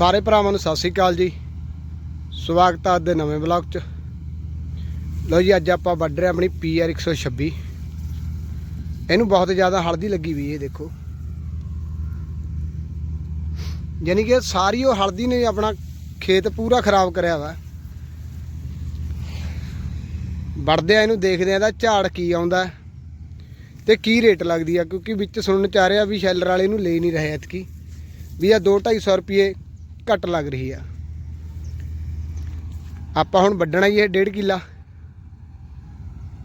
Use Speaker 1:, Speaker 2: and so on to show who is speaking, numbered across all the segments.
Speaker 1: ਸਾਰੇ ਭਰਾਵਾਂ ਨੂੰ ਸਤਿ ਸ੍ਰੀ ਅਕਾਲ ਜੀ। ਸਵਾਗਤ ਹੈ ਅੱਜ ਦੇ ਨਵੇਂ ਬਲੌਗ 'ਚ। ਲਓ ਜੀ, ਅੱਜ ਆਪਾਂ ਵੱਢ ਰਹੇ ਆਪਣੀ PR 126 ਇਹਨੂੰ ਬਹੁਤ ਜ਼ਿਆਦਾ ਹਲਦੀ ਲੱਗੀ ਵੀ ਇਹ ਦੇਖੋ। ਯਾਨੀ ਕਿ ਸਾਰੀ ਉਹ ਹਲਦੀ ਨੇ ਆਪਣਾ ਖੇਤ ਪੂਰਾ ਖਰਾਬ ਕਰਿਆ ਵਾ। ਵੜਦੇ ਆ ਇਹਨੂੰ, ਦੇਖਦੇ ਆ ਇਹਦਾ ਝਾੜ ਕੀ ਆਉਂਦਾ ਤੇ ਕੀ ਰੇਟ ਲੱਗਦੀ ਆ, ਕਿਉਂਕਿ ਵਿੱਚ ਸੁਣਨ ਚ ਆ ਰਿਹਾ ਵੀ ਸ਼ੈਲਰ ਵਾਲੇ ਨੂੰ ਲੈ ਨਹੀਂ ਰਹੇ ਐਤਕੀ। ਵੀ ਆ 2-250 ਰੁਪਏ ਘੱਟ ਲੱਗ ਰਹੀ ਆ। ਆਪਾਂ ਹੁਣ ਵੱਢਣਾ ਹੀ ਇਹ 1.5 ਕਿੱਲਾ।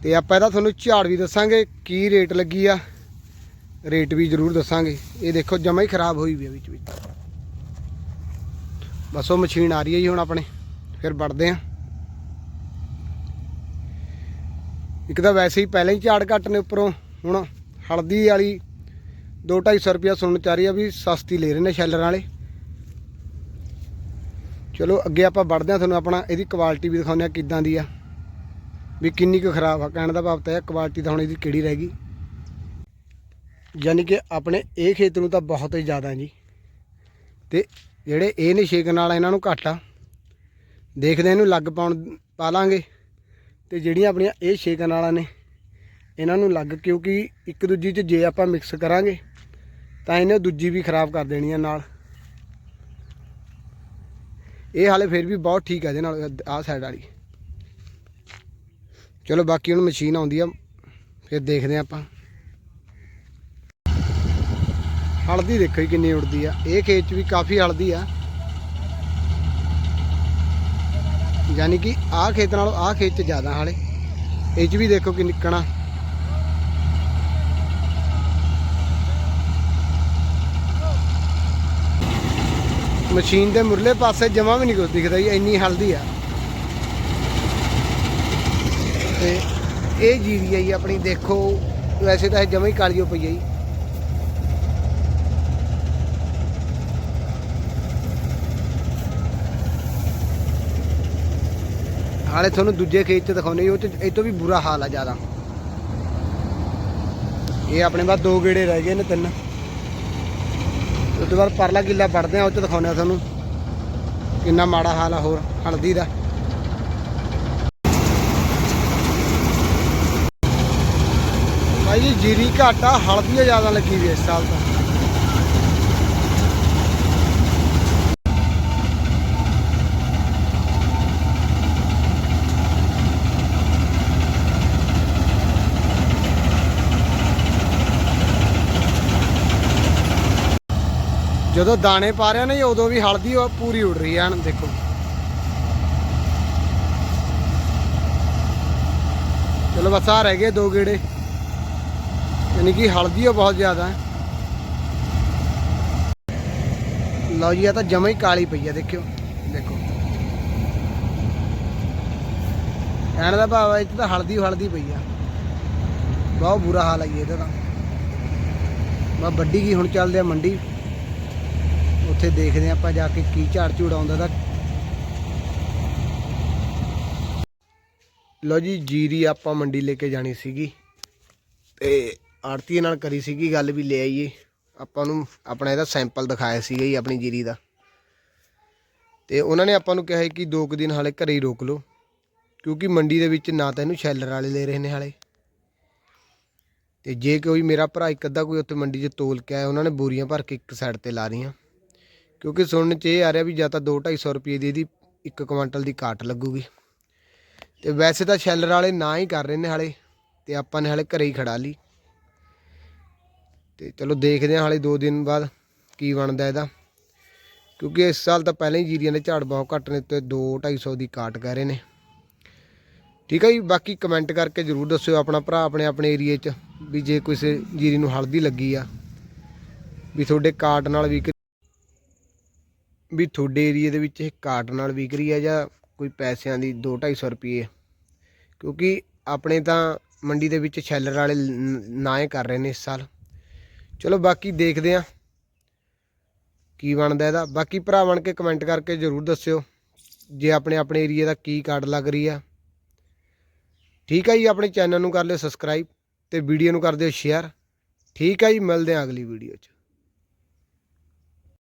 Speaker 1: ਤੇ ਆਪਾਂ ਇਹਦਾ ਤੁਹਾਨੂੰ ਝਾੜ ਵੀ ਦੱਸਾਂਗੇ ਕੀ ਰੇਟ ਲੱਗੀ ਆ। ਰੇਟ ਵੀ ਜ਼ਰੂਰ ਦੱਸਾਂਗੇ। ਇਹ ਦੇਖੋ ਜਮਾ ਹੀ ਖਰਾਬ ਹੋਈ ਵੀ ਆ ਵਿੱਚ ਵਿੱਚ। ਬਸ ਉਹ ਮਸ਼ੀਨ ਆ ਰਹੀ ਹੈ ਜੀ ਹੁਣ ਆਪਣੇ। ਫਿਰ ਵੱਢਦੇ ਆ। ਇੱਕ ਤਾਂ ਵੈਸੇ ਹੀ ਪਹਿਲਾਂ ਹੀ ਝਾੜ ਘੱਟ ਨੇ ਉੱਪਰੋਂ। ਹੁਣ ਹਲਦੀ ਵਾਲੀ 2-250 ਰੁਪਿਆ ਸੁਣਨ ਚ ਆ ਰਹੀ ਆ ਵੀ ਸਸਤੀ ਲੈ ਰਹੇ ਨੇ ਸ਼ੈਲਰਾਂ ਵਾਲੇ। ਚਲੋ ਅੱਗੇ ਆਪਾਂ ਵੜਦੇ ਆ ਤੁਹਾਨੂੰ ਆਪਣਾ ਇਹਦੀ ਕੁਆਲਿਟੀ ਵੀ ਦਿਖਾਉਂਦੇ ਆ ਕਿੱਦਾਂ ਦੀ ਆ। ਵੀ ਕਿੰਨੀ ਕੁ ਖਰਾਬ ਆ, ਕਹਿਣ ਦਾ ਭਾਵ ਤਾਂ ਇਹ ਕੁਆਲਿਟੀ ਤਾਂ ਹੁਣ ਇਹਦੀ ਕਿਹੜੀ ਰਹਿ ਗਈ। ਯਾਨੀ ਕਿ ਆਪਣੇ ਇਹ ਖੇਤ ਨੂੰ ਤਾਂ ਬਹੁਤ ਹੀ ਜ਼ਿਆਦਾ ਜੀ। ਤੇ ਜਿਹੜੇ ਇਹ ਨੇ ਛੇਕਣ ਵਾਲਾ ਇਹਨਾਂ ਨੂੰ ਘੱਟ ਆ, ਦੇਖਦੇ ਆ ਇਹਨੂੰ ਲੱਗ ਪਾਉਣ ਪਾ ਲਾਂਗੇ। ਤੇ ਜਿਹੜੀਆਂ ਆਪਣੀਆਂ ਇਹ ਛੇਕਣ ਵਾਲਾ ਨੇ, ਇਹਨਾਂ ਨੂੰ ਲੱਗ ਕਿਉਂਕਿ ਇੱਕ ਦੂਜੀ 'ਚ ਜੇ ਆਪਾਂ ਮਿਕਸ ਕਰਾਂਗੇ, ਤਾਂ ਇਹਨੇ ਦੂਜੀ ਵੀ ਖਰਾਬ ਕਰ ਦੇਣੀ ਆ ਨਾਲ। ਇਹ ਹਾਲੇ ਫਿਰ ਵੀ ਬਹੁਤ ਠੀਕ ਆ ਇਹਦੇ ਨਾਲ, ਆਹ ਸਾਈਡ ਵਾਲੀ। ਚਲੋ ਬਾਕੀ ਹੁਣ ਮਸ਼ੀਨ ਆਉਂਦੀ ਆ, ਫਿਰ ਦੇਖਦੇ ਆ ਆਪਾਂ। ਹਲਦੀ ਦੇਖੋ ਜੀ ਕਿੰਨੀ ਉੜਦੀ ਆ। ਇਹ ਖੇਤ 'ਚ ਵੀ ਕਾਫੀ ਹਲਦੀ ਆ। ਯਾਨੀ ਕਿ ਆਹ ਖੇਤ ਨਾਲੋਂ ਆਹ ਖੇਤ 'ਚ ਜ਼ਿਆਦਾ ਹਾਲੇ। ਇਹ 'ਚ ਵੀ ਦੇਖੋ ਕਿ ਨਿਕਣਾ ਮਸ਼ੀਨ ਦੇ ਮੁਰਲੇ ਪਾਸੇ ਜਮਾ ਵੀ ਨਹੀਂ ਕੁਝ ਦਿਖਦਾ ਜੀ, ਇੰਨੀ ਹਲਦੀ ਆ। ਤੇ ਇਹ ਜੀਰੀ ਆ ਜੀ, ਆਪਣੀ ਦੇਖੋ, ਵੈਸੇ ਤਾਂ ਇਹ ਜਮਾ ਹੀ ਕਾਲੀ ਹੋ ਪਈ ਆ ਜੀ। ਹਾਲੇ ਤੁਹਾਨੂੰ ਦੂਜੇ ਖੇਤ 'ਚ ਦਿਖਾਉਣੇ ਉਹ 'ਚ, ਇਹ ਤੋਂ ਵੀ ਬੁਰਾ ਹਾਲ ਆ ਜ਼ਿਆਦਾ। ਇਹ ਆਪਣੇ ਬਾਅਦ ਦੋ ਗੇੜੇ ਰਹਿ ਗਏ ਨੇ ਤਿੰਨ। ਉਸ ਤੋਂ ਬਾਅਦ ਪਰਲਾ ਕਿੱਲਾ ਵੜਦੇ ਆ ਉਹ 'ਚ ਦਿਖਾਉਂਦੇ ਆ ਤੁਹਾਨੂੰ। ਕਿੰਨਾ ਮਾੜਾ ਹਾਲ ਆ ਹੋਰ, ਹਲਦੀ ਦਾ। ਭਾਈ ਜੀ, ਜੀਰੀ ਘੱਟ ਆ ਹਲਦੀ ਓ ਜ਼ਿਆਦਾ ਲੱਗੀ ਵੀ ਇਸ ਸਾਲ ਤਾਂ। ਜਦੋਂ ਦਾਣੇ ਪਾ ਰਿਆ ਨੇ ਉਦੋਂ ਵੀ ਹਲਦੀ ਪੂਰੀ ਉੱਡ ਰਹੀ ਹੈ ਦੇਖੋ। ਚਲੋ ਬਸ ਆ ਰਹਿ ਗਏ ਦੋ ਗੇੜੇ। ਯਾਨੀ ਕਿ ਹਲਦੀ ਉਹ ਬਹੁਤ ਜ਼ਿਆਦਾ ਹੈ। ਲਓ ਜੀ ਆ ਤਾਂ ਜਮਾ ਹੀ ਕਾਲੀ ਪਈ ਆ, ਦੇਖਿਓ, ਦੇਖੋ। ਕਹਿਣ ਦਾ ਭਾਵ ਹੈ ਇਹ ਤਾਂ ਹਲਦੀ ਹਲਦੀ ਪਈ ਆ। ਬਹੁਤ ਬੁਰਾ ਹਾਲ ਹੈ ਜੀ ਇਹਦਾ ਤਾਂ। ਬਾ ਵੱਡੀ ਕੀ ਹੁਣ ਚੱਲਦੇ ਆ ਮੰਡੀ। ਉੱਥੇ ਦੇਖਦੇ ਹਾਂ ਆਪਾਂ ਜਾ ਕੇ ਕੀ ਝਾੜ ਝੂੜ ਆਉਂਦਾ ਦਾ ਲੋ ਜੀ, ਜੀਰੀ ਆਪਾਂ ਮੰਡੀ ਲੈ ਕੇ ਜਾਣੀ ਸੀਗੀ। ਤੇ ਆੜਤੀ ਨਾਲ ਕਰੀ ਸੀਗੀ ਗੱਲ ਵੀ ਲੈ ਆਈਏ। ਆਪਾਂ ਨੂੰ ਆਪਣਾ ਇਹਦਾ ਸੈਂਪਲ ਦਿਖਾਇਆ ਸੀਗਾ ਜੀ, ਆਪਣੀ ਜੀਰੀ ਦਾ। ਤੇ ਉਹਨਾਂ ਨੇ ਆਪਾਂ ਨੂੰ ਕਿਹਾ ਸੀ ਕਿ ਦੋ ਕੁ ਦਿਨ ਹਾਲੇ ਘਰੇ ਹੀ ਰੋਕ ਲਓ। ਕਿਉਂਕਿ ਮੰਡੀ ਦੇ ਵਿੱਚ ਨਾ ਤਾਂ ਇਹਨੂੰ ਸ਼ੈਲਰ ਵਾਲੇ ਲੈ ਰਹੇ ਨੇ ਹਾਲੇ। ਤੇ ਜੇ ਕੋਈ ਮੇਰਾ ਭਰਾ ਇੱਕ ਅੱਧਾ ਕੋਈ ਉੱਥੇ ਮੰਡੀ 'ਚ ਤੋਲ ਕੇ ਆਇਆ, ਉਹਨਾਂ ਨੇ ਬੋਰੀਆਂ ਭਰ ਕੇ ਇੱਕ ਸਾਈਡ ਤੇ ਲਾ ਰਹੀਆਂ। ਕਿਉਂਕਿ ਸੁਣਨ 'ਚ ਇਹ ਆ ਰਿਹਾ ਵੀ ਜਾਂ ਤਾਂ 2-250 ਰੁਪਏ ਦੀ ਇਹਦੀ ਇੱਕ ਕੁਆਂਟਲ ਦੀ ਕਾਟ ਲੱਗੂਗੀ। ਤੇ ਵੈਸੇ ਤਾਂ ਸ਼ੈਲਰ ਵਾਲੇ ਨਾ ਹੀ ਕਰ ਰਹੇ ਨੇ ਹਾਲੇ, ਤੇ ਆਪਾਂ ਨੇ ਹਾਲੇ ਘਰੇ ਹੀ ਖੜਾ ਲਈ। ਤੇ ਚਲੋ ਦੇਖਦੇ ਹਾਂ ਹਾਲੇ 2 ਦਿਨ ਬਾਅਦ ਕੀ ਬਣਦਾ ਇਹਦਾ। ਕਿਉਂਕਿ ਇਸ ਸਾਲ ਤਾਂ ਪਹਿਲਾਂ ਹੀ ਜੀਰੀਆਂ ਦੇ ਝਾੜ ਬਹੁਤ ਘੱਟ ਨੇ ਤੇ 2-250 ਦੀ ਕਾਟ ਕਹਿ ਰਹੇ ਨੇ। ਠੀਕ ਹੈ ਜੀ, ਬਾਕੀ ਕਮੈਂਟ ਕਰਕੇ ਜਰੂਰ ਦੱਸਿਓ ਆਪਣਾ ਭਰਾ ਆਪਣੇ ਆਪਣੇ ਏਰੀਏ 'ਚ ਵੀ ਜੇ ਕਿਸੇ ਜੀਰੀ ਨੂੰ ਹਲਦੀ ਲੱਗੀ ਆ, ਵੀ ਤੁਹਾਡੇ ਕਾਟ ਨਾਲ ਵੀ ਵੀ ਤੁਹਾਡੇ ਏਰੀਏ ਦੇ ਵਿੱਚ ਇਹ ਕਾਰਡ ਨਾਲ ਵਿਕ ਰਹੀ ਹੈ ਜਾਂ ਕੋਈ ਪੈਸਿਆਂ ਦੀ 2-250 ਰੁਪਏ ਕਿਉਂਕਿ ਆਪਣੇ ਤਾਂ ਮੰਡੀ ਦੇ ਵਿੱਚ ਸ਼ੈਲਰ ਵਾਲੇ ਨ- ਨਾ ਹੀ ਕਰ ਰਹੇ ਨੇ ਇਸ ਸਾਲ। ਚਲੋ ਬਾਕੀ ਦੇਖਦੇ ਆ ਕੀ ਬਣਦਾ ਇਹਦਾ। ਬਾਕੀ ਭਰਾ ਬਣ ਕੇ ਕਮੈਂਟ ਕਰਕੇ ਜਰੂਰ ਦੱਸਿਓ ਜੇ ਆਪਣੇ ਆਪਣੇ ਏਰੀਏ ਦਾ ਕੀ ਕਾਰਡ ਲੱਗ ਰਹੀ ਆ। ਠੀਕ ਹੈ ਜੀ, ਆਪਣੇ ਚੈਨਲ ਨੂੰ ਕਰ ਲਿਓ ਸਬਸਕ੍ਰਾਈਬ ਤੇ ਵੀਡੀਓ ਨੂੰ ਕਰ ਦਿਓ ਸ਼ੇਅਰ ਠੀਕ ਹੈ ਜੀ, ਮਿਲਦੇ ਆ ਅਗਲੀ ਵੀਡੀਓ 'ਚ।